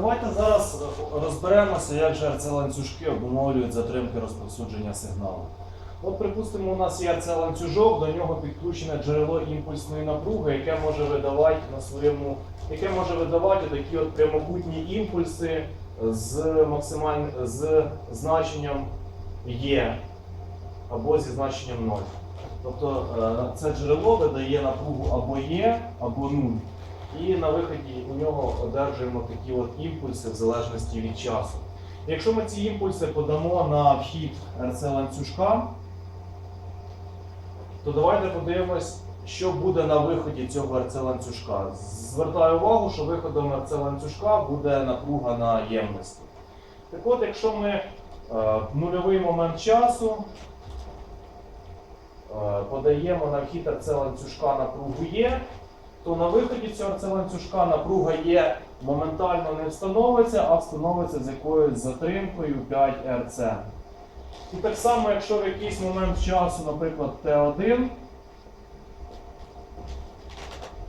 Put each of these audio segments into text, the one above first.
Давайте зараз розберемося, як же РЦ-ланцюжки обумовлюють затримки розповсюдження сигналу. От, припустимо, у нас є РЦ-ланцюжок, до нього підключене джерело імпульсної напруги, яке може видавати на своєму, яке може видавати такі от прямокутні імпульси з максималь... з значенням Є або зі значенням 0. Тобто е, це джерело видає напругу або Є, або 0. І на виході у нього одержуємо такі от імпульси в залежності від часу. Якщо ми ці імпульси подамо на вхід РЦ-ланцюжка, то давайте подивимось, що буде на виході цього РЦ-ланцюжка. Звертаю увагу, що виходом РЦ-ланцюжка буде напруга на ємності. Так от, якщо ми е, нульовий момент часу е, подаємо на вхід РЦ-ланцюжка напругу Є, то на виході цього РЦ-ланцюжка напруга Є моментально не встановиться, а встановиться з якоюсь затримкою 5 РЦ. І так само, якщо в якийсь момент часу, наприклад, Т1,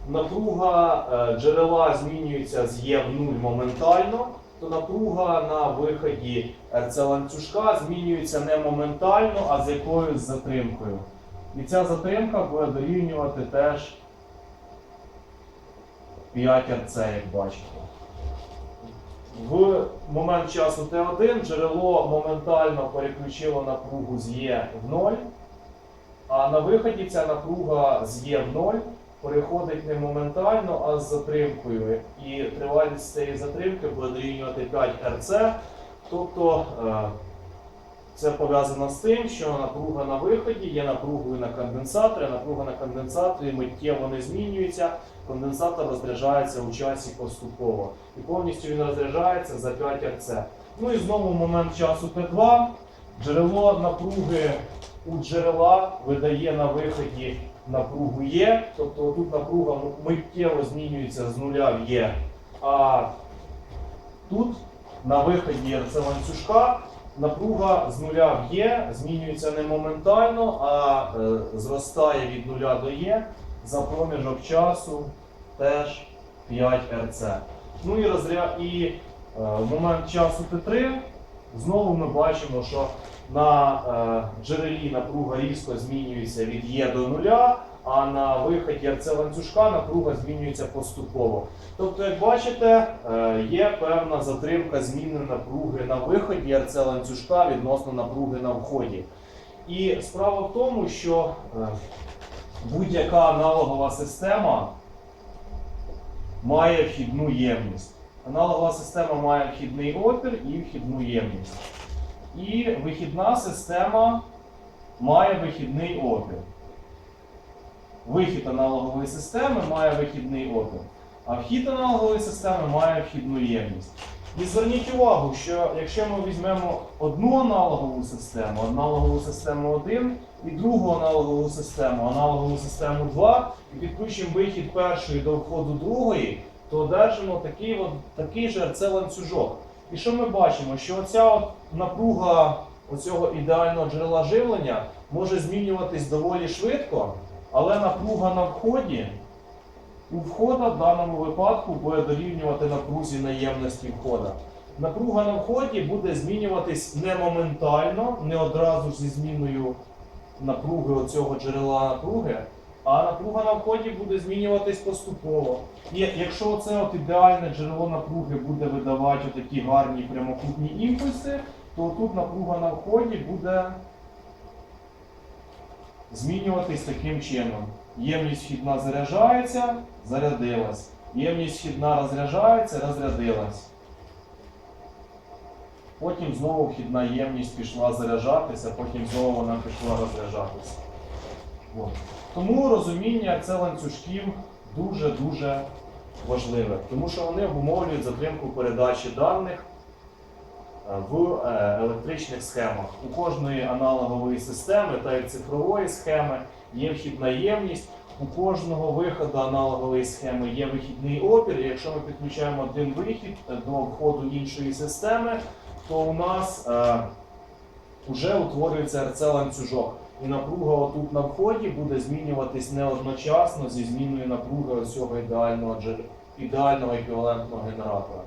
напруга е, джерела змінюється з Є в 0 моментально, то напруга на виході РЦ-ланцюжка змінюється не моментально, а з якоюсь затримкою. І ця затримка буде дорівнювати теж 5 РЦ, як бачите. В момент часу Т1 джерело моментально переключило напругу з Є в 0, а на виході ця напруга з Є в 0 переходить не моментально, а з затримкою. І тривалість цієї затримки буде дорівнювати 5 РЦ. Тобто е, це пов'язано з тим, що напруга на виході є напругою на конденсаторі, напруга на конденсаторі миттєво не змінюється. Конденсатор розряджається у часі поступово. І повністю він розряджається за 5 РЦ. Ну і знову момент часу Т2 джерело напруги у джерела видає на виході напругу Є. Тобто тут напруга миттєво змінюється з нуля в Є. А тут на виході РЦ ланцюжка напруга з нуля в Є змінюється не моментально, а е, зростає від нуля до Є за проміжок часу теж 5 РЦ. Ну і розряд і е, в момент часу Т3 знову ми бачимо, що на е, джерелі напруга різко змінюється від Є до нуля, а на виході РЦ ланцюжка напруга змінюється поступово. Тобто, як бачите, е, є певна затримка зміни напруги на виході РЦ ланцюжка відносно напруги на вході. І справа в тому, що е, будь-яка аналогова система має вхідну ємність. Аналогова система має вхідний опір і вхідну ємність. І вихідна система має вихідний опір. Вихід аналогової системи має вихідний опір, а вхід аналогової системи має вхідну ємність. І зверніть увагу, що якщо ми візьмемо одну аналогову систему, аналогову систему 1 і другу аналогову систему, аналогову систему 2, і підключимо вихід першої до входу другої, то одержимо такий, от, такий же РЦ-ланцюжок. І що ми бачимо? Що оця от напруга оцього ідеального джерела живлення може змінюватись доволі швидко, але напруга на вході у входа в даному випадку буде дорівнювати напрузі наємності входа. Напруга на вході буде змінюватись не моментально, не одразу зі зміною напруги оцього джерела напруги, а напруга на вході буде змінюватись поступово. І якщо це от ідеальне джерело напруги буде видавати такі гарні прямокутні імпульси, то тут напруга на вході буде змінюватись таким чином. Ємність вхідна заряджається, зарядилась. Ємність вхідна розряджається, розрядилась. Потім знову вхідна ємність пішла заряджатися, потім знову вона пішла розряджатися. От. Тому розуміння це ланцюжків дуже-дуже важливе, тому що вони обумовлюють затримку передачі даних в е, електричних схемах. У кожної аналогової системи та й цифрової схеми є вхідна ємність. У кожного виходу аналогової схеми є вихідний опір. Якщо ми підключаємо один вихід е, до входу іншої системи, то у нас е, вже утворюється РЦ-ланцюжок. І напруга отут на вході буде змінюватись не одночасно зі зміною напруги ось цього ідеального, ідеального еквівалентного генератора.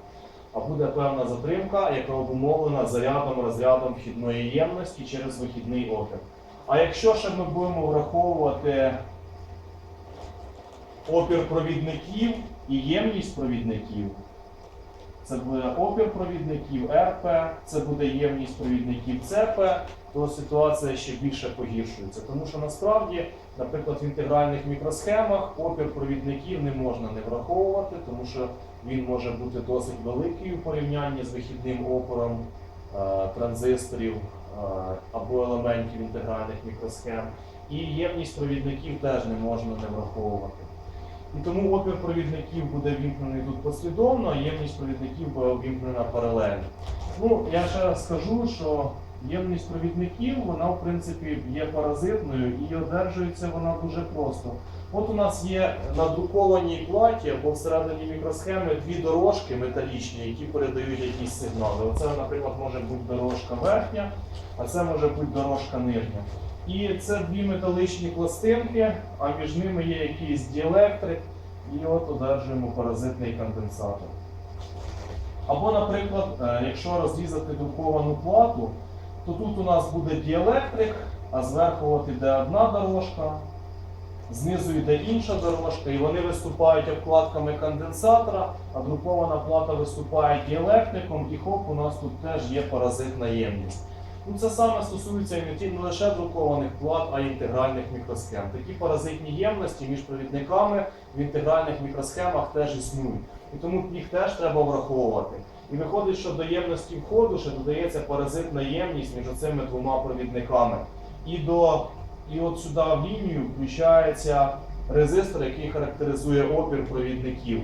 А буде певна затримка, яка обумовлена зарядом розрядом вхідної ємності через вихідний опір. А якщо ще ми будемо враховувати опір провідників і ємність провідників, це буде опір провідників РП, це буде ємність провідників ЦП, то ситуація ще більше погіршується. Тому що насправді, наприклад, в інтегральних мікросхемах опір провідників не можна не враховувати, тому що він може бути досить великий у порівнянні з вихідним опором е, транзисторів е, або елементів інтегральних мікросхем. І ємність провідників теж не можна не враховувати. І тому опір провідників буде вімкнений тут послідовно, а ємність провідників буде вімкнена паралельно. Ну, я ще раз скажу, що ємність провідників, вона в принципі є паразитною і одержується вона дуже просто. От у нас є на друкованій платі або всередині мікросхеми дві дорожки металічні, які передають якісь сигнали. Оце, наприклад, може бути дорожка верхня, а це може бути дорожка нижня. І це дві металичні пластинки, а між ними є якийсь діелектрик, і от одержуємо паразитний конденсатор. Або, наприклад, е, якщо розрізати друковану плату, то тут у нас буде діелектрик, а зверху от іде одна дорожка, знизу йде інша дорожка, і вони виступають обкладками конденсатора, а друкована плата виступає діелектриком, і хоп, у нас тут теж є паразитна ємність. Ну, це саме стосується не лише друкованих плат, а й інтегральних мікросхем. Такі паразитні ємності між провідниками в інтегральних мікросхемах теж існують. І тому їх теж треба враховувати. І виходить, що до ємності входу ще додається паразитна ємність між цими двома провідниками. І, до, і от сюди в лінію включається резистор, який характеризує опір провідників.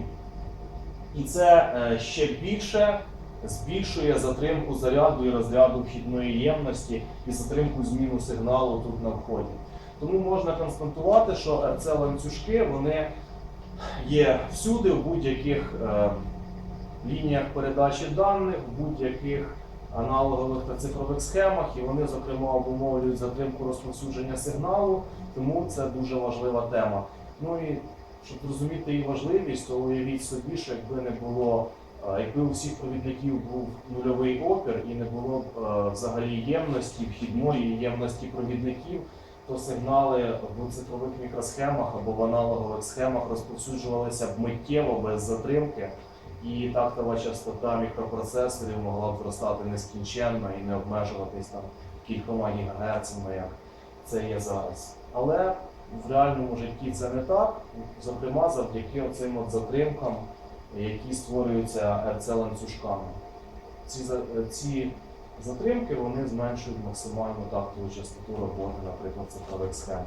І це е, ще більше збільшує затримку заряду і розряду вхідної ємності і затримку зміну сигналу тут на вході. Тому можна констатувати, що rc ланцюжки вони є всюди, в будь-яких е, лініях передачі даних, в будь-яких аналогових та цифрових схемах, і вони, зокрема, обумовлюють затримку розповсюдження сигналу, тому це дуже важлива тема. Ну і щоб розуміти її важливість, то уявіть собі, що якби не було, е, якби у всіх провідників був нульовий опір і не було б е, взагалі ємності, вхідної ємності провідників, то сигнали в цифрових мікросхемах або в аналогових схемах розповсюджувалися б миттєво без затримки. І тактова частота мікропроцесорів могла б зростати нескінченно і не обмежуватись там кількома гігагерцами, як це є зараз. Але в реальному житті це не так, зокрема завдяки оцим от затримкам, які створюються rc ланцюжками. Ці, ці затримки вони зменшують максимальну тактову частоту роботи, наприклад, цифрових схем.